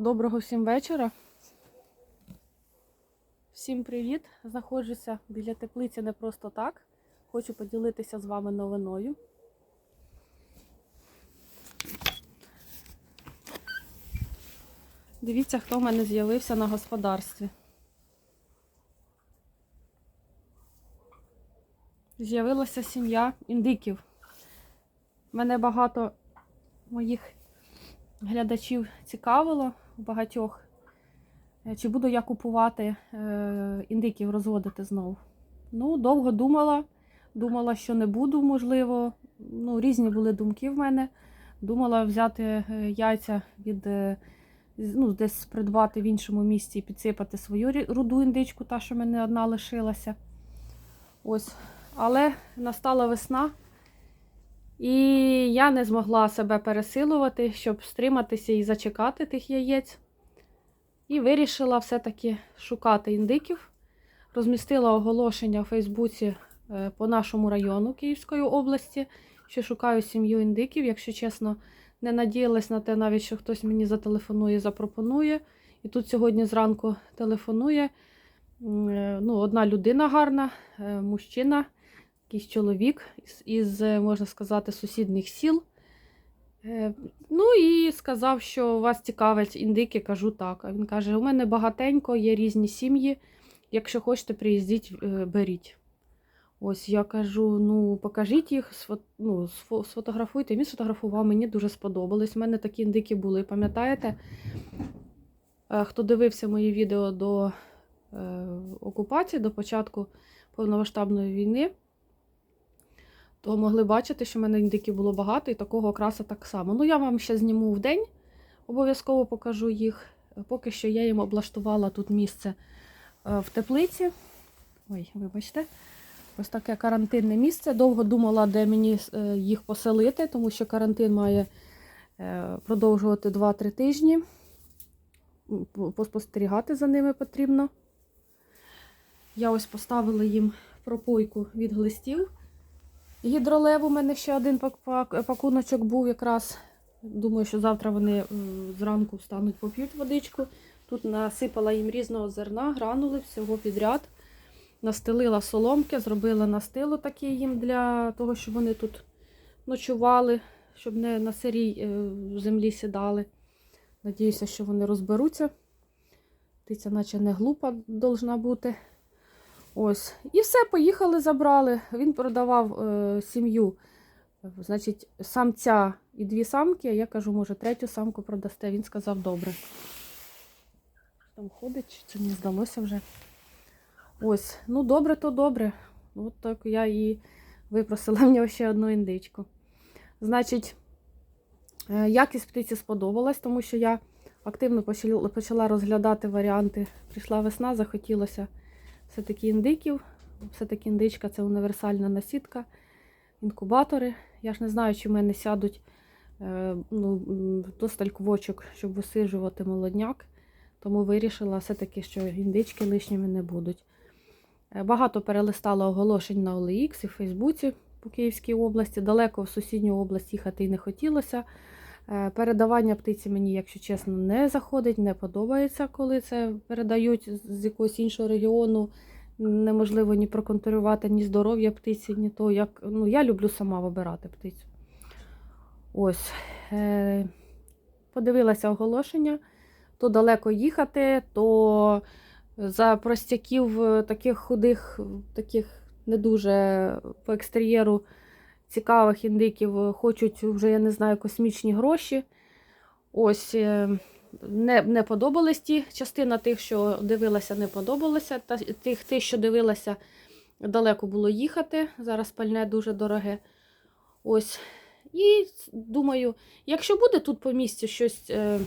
Доброго всім вечора. Всім привіт! Знаходжуся біля теплиці не просто так. Хочу поділитися з вами новиною. Дивіться, хто в мене з'явився на господарстві. З'явилася сім'я індиків. Мене багато моїх глядачів цікавило багатьох, е, чи буду я купувати е, індиків, розводити знову. Ну, довго думала, думала, що не буду, можливо. Ну, різні були думки в мене. Думала взяти е, яйця від ну, десь придбати в іншому місці і підсипати свою руду індичку, та, що мене одна лишилася. Ось. Але настала весна, і я не змогла себе пересилувати, щоб стриматися і зачекати тих яєць. І вирішила все-таки шукати індиків. Розмістила оголошення у Фейсбуці е, по нашому району Київської області, що шукаю сім'ю індиків. Якщо чесно, не надіялась на те, навіть що хтось мені зателефонує, запропонує. І тут сьогодні зранку телефонує е, ну, одна людина гарна, е, мужчина, якийсь чоловік із, е, можна сказати, сусідніх сіл. Е, Ну і сказав, що вас цікавить індики, кажу так. Він каже: у мене багатенько, є різні сім'ї. Якщо хочете, приїздіть, е, беріть. Ось я кажу: ну покажіть їх, ну, сфотографуйте. Він сфотографував, мені дуже сподобались. У мене такі індики були, пам'ятаєте? Хто дивився мої відео до окупації, до початку повномасштабної війни, то могли бачити, що в мене індиків було багато і такого окраса так само. Ну, я вам ще зніму в день, обов'язково покажу їх. Поки що я їм облаштувала тут місце е, в теплиці. Ой, вибачте. Ось таке карантинне місце. Довго думала, де мені е, їх поселити, тому що карантин має е, продовжувати 2-3 тижні. Поспостерігати за ними потрібно. Я ось поставила їм пропойку від глистів. Гідролев у мене ще один пак- пак- пакуночок був якраз. Думаю, що завтра вони зранку встануть, поп'ють водичку. Тут насипала їм різного зерна, гранули, всього підряд. Настелила соломки, зробила настилу такий їм для того, щоб вони тут ночували, щоб не на сирій е, землі сідали. Надіюся, що вони розберуться. Птиця, наче не глупа должна бути. Ось. І все, поїхали, забрали. Він продавав е, сім'ю. Значить, самця і дві самки, а я кажу, може, третю самку продасте. Він сказав, добре. Там ходить, чи це мені здалося вже. Ось, ну добре, то добре. От так я і випросила в нього ще одну індичку. Значить, е, якість птиці сподобалась, тому що я активно почала- почала розглядати варіанти. Прийшла весна, захотілося все-таки індиків. Все-таки індичка це універсальна насідка, інкубатори. Я ж не знаю, чи в мене сядуть е, ну, досталь квочок, щоб висиджувати молодняк. Тому вирішила все-таки, що індички лишніми не будуть. Е, Багато перелистала оголошень на OLX і в Фейсбуці по Київській області. Далеко в сусідню область їхати і не хотілося. Е, Передавання птиці мені, якщо чесно, не заходить, не подобається, коли це передають з- якогось іншого регіону. Неможливо ні проконтролювати ні здоров'я птиці, ні то, як. Ну, я люблю сама вибирати птицю. Ось. Е, Подивилася оголошення. То далеко їхати, то за простяків е, таких худих, таких не дуже по екстер'єру цікавих індиків е, хочуть вже, я не знаю, космічні гроші. Ось е, не, не подобались ті. Частина тих, що дивилася, не подобалася. Та тих, тих, що дивилася, далеко було їхати. Зараз пальне дуже дороге. Ось. І думаю, якщо буде тут по місці щось. Е,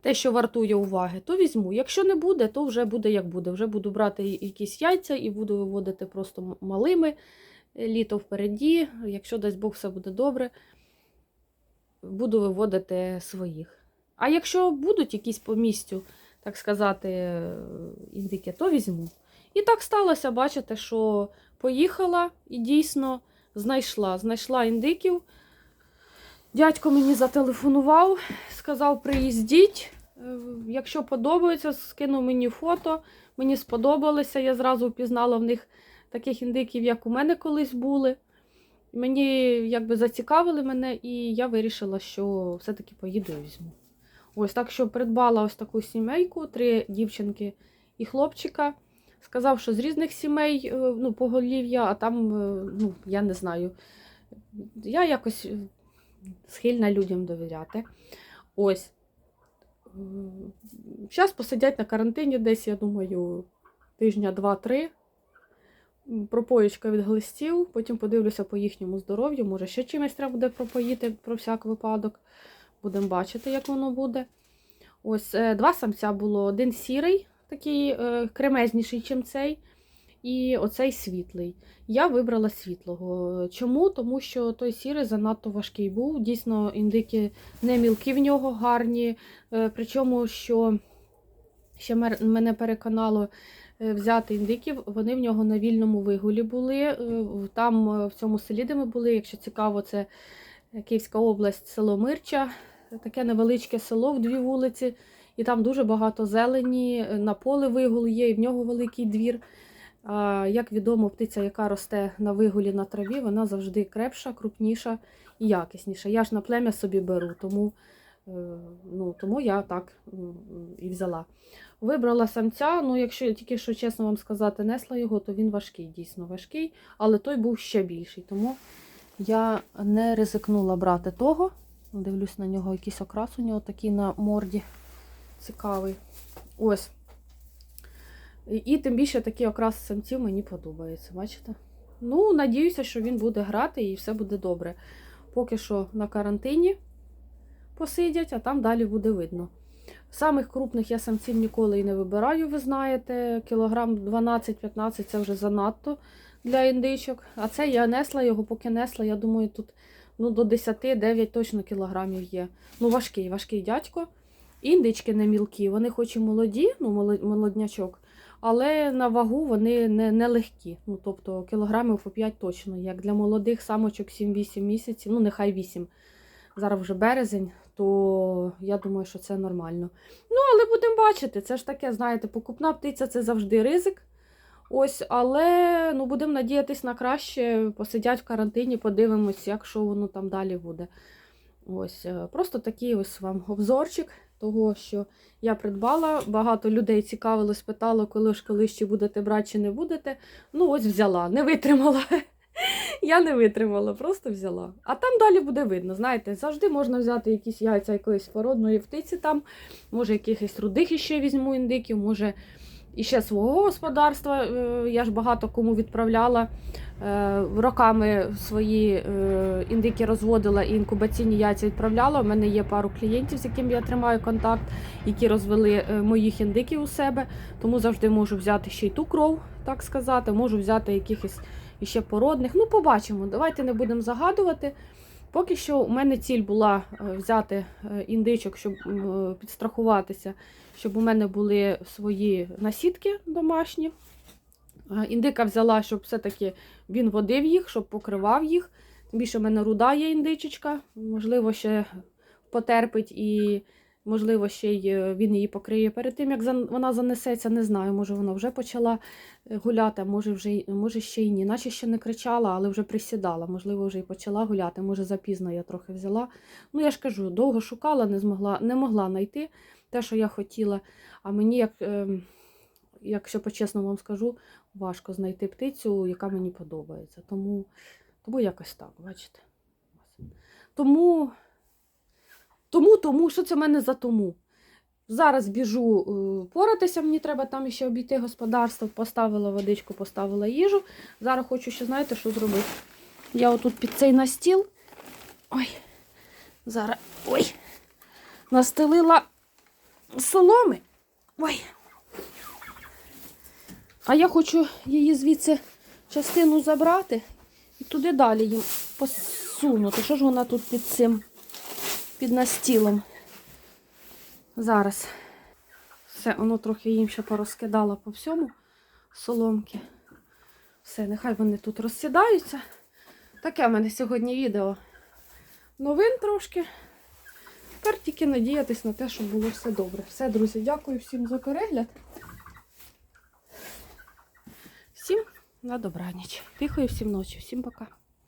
те, що вартує уваги, то візьму. Якщо не буде, то вже буде як буде. Вже буду брати якісь яйця і буду виводити просто малими. Літо впереді, якщо дасть Бог все буде добре, буду виводити своїх. А якщо будуть якісь по місцю, так сказати, індики, то візьму. І так сталося, бачите, що поїхала і дійсно знайшла. Знайшла індиків. Дядько мені зателефонував, сказав, приїздіть. Е, Якщо подобається, скинув мені фото. Мені сподобалося. Я зразу впізнала в них таких індиків, як у мене колись були. Мені якби зацікавили мене, і я вирішила, що все-таки поїду і візьму. Ось так що придбала ось таку сімейку, три дівчинки і хлопчика. Сказав, що з різних сімей е, ну, поголів'я, а там, е, ну, я не знаю. Я якось е, схильна людям довіряти. Ось. Зараз посидять на карантині десь, я думаю, тижня два-три. Пропоїчка від глистів, потім подивлюся по їхньому здоров'ю. Може, ще чимось треба буде пропоїти про всяк випадок. Будемо бачити, як воно буде. Ось е, два самця було. Один сірий, такий е, кремезніший, ніж цей, і оцей світлий. Я вибрала світлого. Чому? Тому що той сірий занадто важкий був. Дійсно, індики не мілкі в нього гарні. Е, Причому, що ще мене переконало взяти індиків, вони в нього на вільному вигулі були. Е, Там е, в цьому селі, де ми були, якщо цікаво, це Київська область, село Мирча, таке невеличке село в дві вулиці, і там дуже багато зелені, е, на поле вигул є, і в нього великий двір. А, Як відомо, птиця, яка росте на вигулі на траві, вона завжди крепша, крупніша і якісніша. Я ж на плем'я собі беру, тому, е, ну, тому я так і взяла. Вибрала самця, ну якщо тільки що чесно вам сказати, несла його, то він важкий, дійсно важкий, але той був ще більший. Тому я не ризикнула брати того. Дивлюсь на нього, якийсь окрас у нього такий на морді цікавий. Ось. І, і тим більше такий окрас самців мені подобається, бачите? Ну, надіюся, що він буде грати і все буде добре. Поки що на карантині посидять, а там далі буде видно. Самих крупних я самців ніколи і не вибираю, ви знаєте. Кілограм 12-15 це вже занадто для індичок. А це я несла його, поки несла, я думаю, тут ну, до 10-9 точно кілограмів є. Ну, важкий, важкий дядько. Індички не мілкі, вони хоч і молоді, ну, молоднячок, але на вагу вони не, не легкі. Ну, тобто кілограмів по 5 точно. Як для молодих самочок 7-8 місяців, ну нехай 8. Зараз вже березень, то я думаю, що це нормально. Ну, але будемо бачити. Це ж таке, знаєте, покупна птиця це завжди ризик. Ось, але ну, будемо надіятись на краще. Посидять в карантині, подивимось, як що воно там далі буде. Ось, е, просто такий ось вам обзорчик того, що я придбала. Багато людей цікавилось, питало, коли ж коли ще будете брати чи не будете. Ну, ось взяла, не витримала. Я не витримала, просто взяла. А там далі буде видно. Знаєте, завжди можна взяти якісь яйця якоїсь породної птиці там, може, якихось рудих іще візьму індиків, може іще свого господарства. Е, Я ж багато кому відправляла. Е, Роками свої е, індики розводила і інкубаційні яйця відправляла. У мене є пару клієнтів, з якими я тримаю контакт, які розвели моїх індиків у себе. Тому завжди можу взяти ще й ту кров, так сказати, можу взяти якихось іще породних. Ну, побачимо. Давайте не будемо загадувати. Поки що у мене ціль була е, взяти е, індичок, щоб е, підстрахуватися, щоб у мене були свої насідки домашні. Індика взяла, щоб все-таки він водив їх, щоб покривав їх. Тим більше в мене руда є індичечка, можливо, ще потерпить і, можливо, ще й е, він її покриє перед тим, як вона занесеться. Не знаю, може вона вже почала е, гуляти, може, вже, може ще й ні. Наче ще не кричала, але вже присідала. Можливо, вже й почала гуляти. Може, запізно я трохи взяла. Ну, я ж кажу, довго шукала, не змогла, не могла знайти те, що я хотіла. А мені, як, ем, якщо по-чесному вам скажу, важко знайти птицю, яка мені подобається. Тому, тому якось так, бачите. Тому, тому, тому, що це в мене за тому? Зараз біжу е, поратися, мені треба там ще обійти господарство, поставила водичку, поставила їжу. Зараз хочу ще, знаєте, що зробити? Я отут під цей настіл. Ой, зараз. Ой, настелила соломи. Ой. А я хочу її звідси частину забрати і туди далі їм посунути. Що ж вона тут під цим, під настілом? Зараз. Все, воно трохи їм ще порозкидала по всьому соломки. Все, нехай вони тут розсідаються. Таке в мене сьогодні відео. новин трошки. Тепер тільки надіятись на те, щоб було все добре. Все, друзі, дякую всім за перегляд. Всім на добраніч. Тихої всім ночі. Всім пока.